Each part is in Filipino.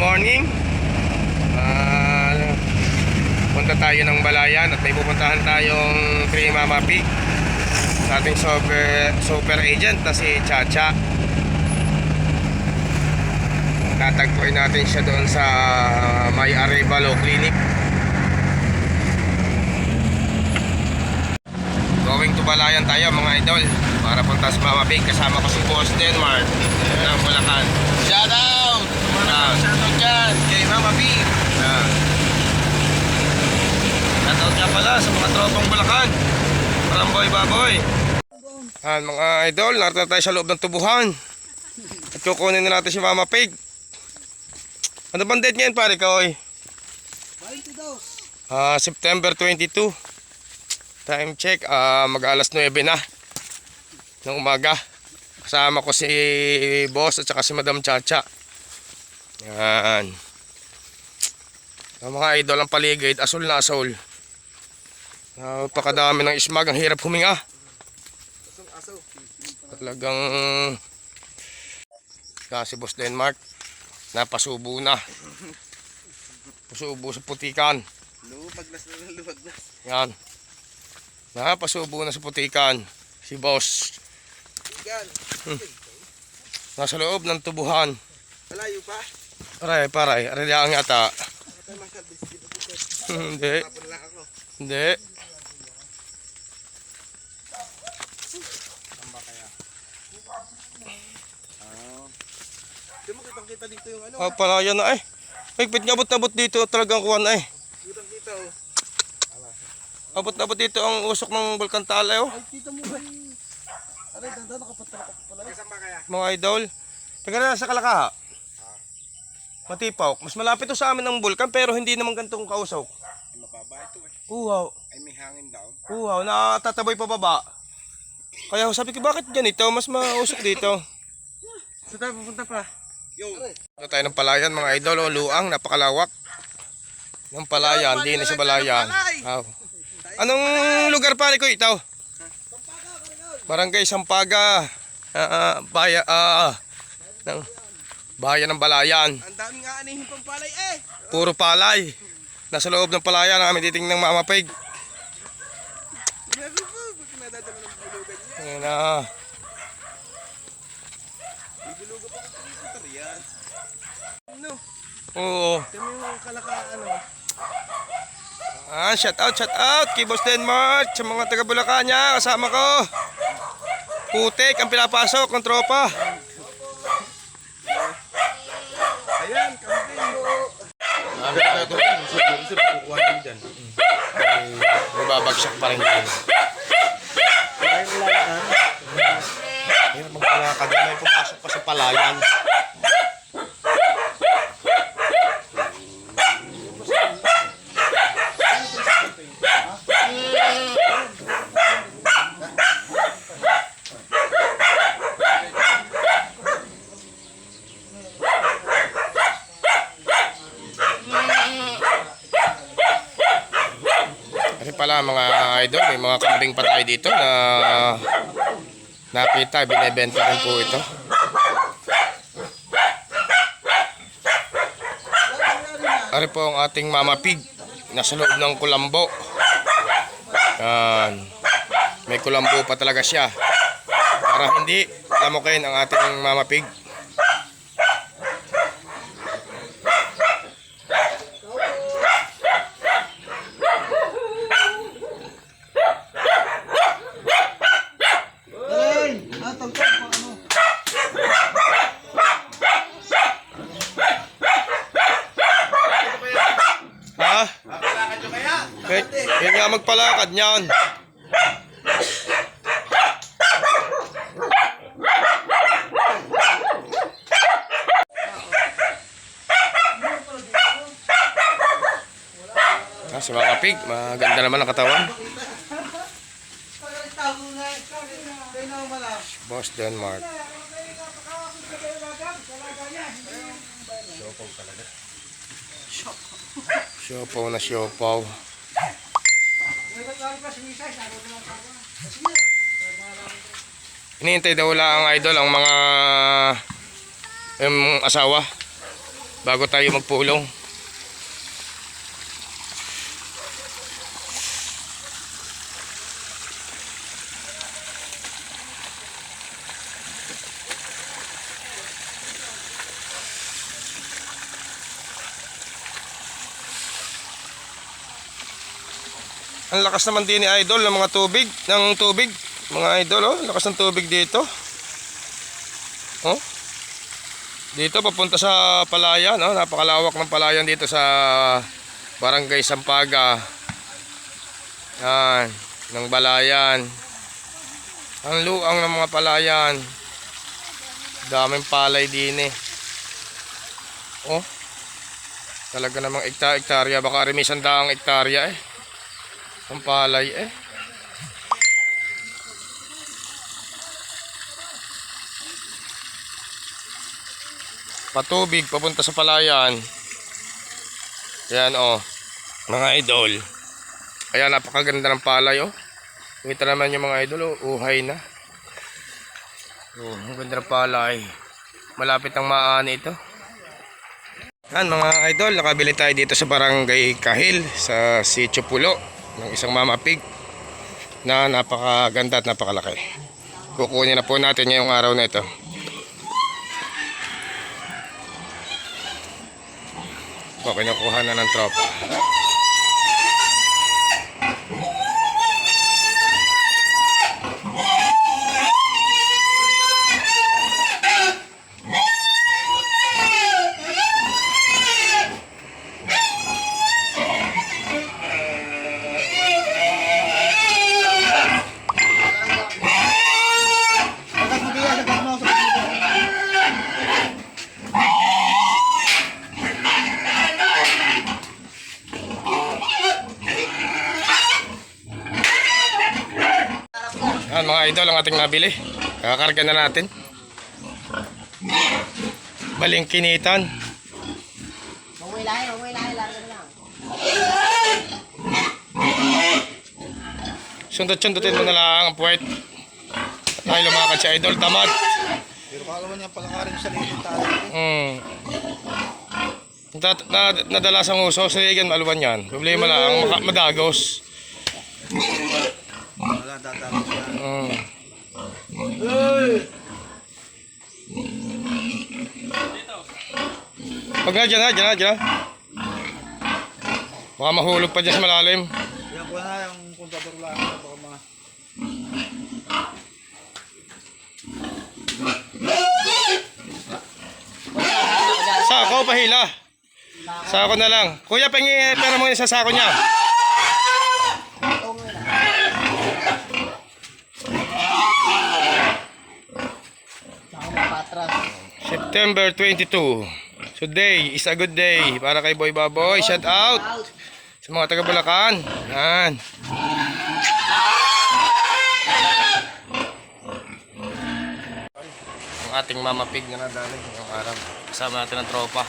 morning. Ah, punta tayo ng Balayan at may pupuntahan tayong kay Mama Pig sa ating super, super agent na si Chacha. Tatagpuin natin siya doon sa May Arevalo Clinic. Going to Balayan tayo mga idol para punta sa Mama Pig kasama ko si Boss Denmark ng Bulacan. Shout out! Ah. Shout out dyan kay Mama B. Yan. Shoutout nga pala sa mga tropang Bulacan. Paramboy baboy. Yan mga idol, narito na tayo sa loob ng tubuhan. At kukunin na natin si Mama Pig. Ano bang date ngayon pare ka oy? 22. Ah, September 22. Time check, ah mag alas 9 na ng umaga. Kasama ko si boss at saka si Madam Chacha. Yan. Ang mga idol ang paligid, asol na asol. Napakadami ng ismag, ang hirap huminga. Talagang kasi Boss Denmark napasubo na. Pasubo sa putikan. Lumaglas na lang lumaglas. Yan. Napasubo na sa putikan. Si boss. Igan. Nasa loob ng tubuhan. Malayo pa. Aray, paray. Aray ang yata. Ito mga kabis. Hindi. Hindi. Hindi mo kitang kita dito yung ano. Ah, pala yan na eh. Higpit nga abot-abot dito talagang kuwan eh. Kitang kita oh. Abot-abot dito ang usok ng Bulkan Talay oh. Ay, kita mo ba? Aray, danda nakapatala ka pa pala. Kasama kaya? Mga idol. Taga na sa Kalakaha. Matipawk. Mas malapit to sa amin ng bulkan pero hindi naman gantong kausok. Ay, mababa ito eh. Uhaw. Ay, may hangin daw. Uhaw. Nakatataboy pa baba. Kaya sabi ko bakit ganito? Mas mausok dito. Saan tayo pupunta pa? Yo. Ito tayo ng palayan mga idol. Oh, luang, napakalawak. Ng palayan, di na siya balayan. Aw. Anong lugar pare ko ito? Barangay Sampaga. Ah, ah, baya, ah, ng bayan ng Balayan. Ang daming aanihin pang palay eh. Puro palay. Nasa loob ng palayan namin titingnan ng Mama Pig. Ayan na. Ano? Oo. Kami yung kalaka ano. Ah, shout out, shout out kay Boss Denmark sa mga taga Bulacan niya. Kasama ko. Putik ang pinapasok ng tropa. Ayan, kambing. May babagsak pa rin yun. Hirap magpalakad. May pumasok pa sa palayan. Pala mga idol, may mga kambing pa tayo dito na nakita, binebenta rin po ito. Ari po ang ating mama pig nasa loob ng kulambo. Yan. May kulambo pa talaga siya. Para hindi lamukin ang ating mama pig. Aray! Ah, tangkap pa ano? Ha? Papalakad nyo kaya? Kaya, nga magpalakad niyan. Ah, si mga pig, maganda naman ang katawan. Boss Denmark. Siopaw talaga. Siopaw na siopaw. Hinihintay daw wala ang idol ang mga yung asawa bago tayo magpulong. Ang lakas naman din ni Idol ng mga tubig, ng tubig. Mga Idol, oh, lakas ng tubig dito. Oh. Dito papunta sa Palayan, oh, napakalawak ng Palayan dito sa Barangay Sampaga. Yan, ng Balayan. Ang luang ng mga Palayan. Daming palay din eh. Oh. Talaga namang ekta-ektarya, baka remisan daang ektarya eh. Ang palay eh. Patubig papunta sa palayan. Yan oh. Mga idol. Ayan napakaganda ng palay oh. Kita naman yung mga idol oh. Uhay na. Oh, ang ganda ng palay. Malapit ang maani ito. Yan mga idol, nakabili tayo dito sa barangay Kahil sa Sitio Pulo ng isang mama pig na napakaganda at napakalaki. Kukunin na po natin ngayong araw na ito. O, kinukuha na ng tropa. Idol ang ating nabili. Kakakarga na natin. Balingkinitan. Umuwi lahi, umuwi lahi, larga na lang. Sundot-sundutin mo na lang ang puwet. Tayo lumakad si idol. Tamad. Pero kalaman niya palakarin sa lilit tayo. Hmm. Na, na, nadala sa nguso, sa igan maluwan yan. Problema lang, madagos. Wala, tatapos na. Hmm. Huwag na, dyan na, dyan na, dyan na. Baka mahulog pa dyan sa malalim. Yan ko na yung kontador lang. Baka mga... Sako, pahila. Sako na lang. Kuya, pengi pera mo sa sako niya. Umuwi na. Saka mapatras. September 22. Today is a good day para kay Boy Baboy. Shout out sa mga taga Bulacan. Yan. Ang ating mama pig na nadali ngayong araw. Kasama natin ang tropa.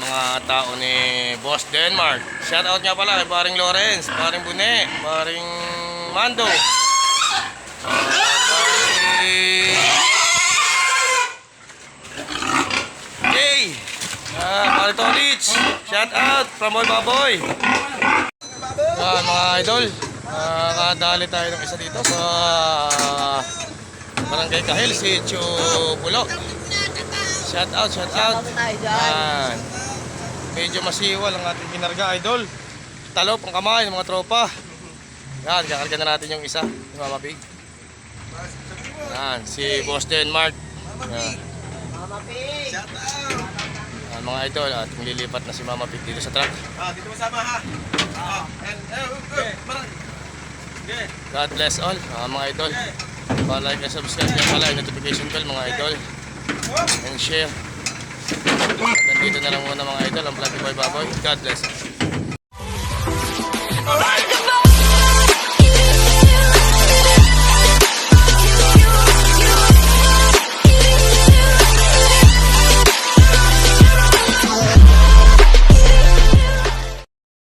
Mga tao ni Boss Denmark. Shout out nga pala kay Baring Lawrence, Baring Bune, Baring Mando. Baring Hey! Ah, Pare Tolits! Shout out from Boy Baboy! Ah, mga idol, ah, kadali tayo ng isa dito sa Barangay Kahil, si Chu Pulo. Shout out, shout out! Yan. Medyo masiwal ang ating kinarga, idol. Talop ang kamay ng mga tropa. Yan, kakarga na natin yung isa, yung Mama Pig. Yan, si Boss Denmark. Yan. Mama Pig. Ah, mga idol, at lilipat na si Mama Pig dito sa truck. Ah, dito masama ha. Ah, and, eh, eh. God bless all, ah, mga idol. Pa-like and subscribe yan pala, yung notification bell mga idol. And share. Nandito na lang muna mga idol, ang ni Boy Baboy. God bless.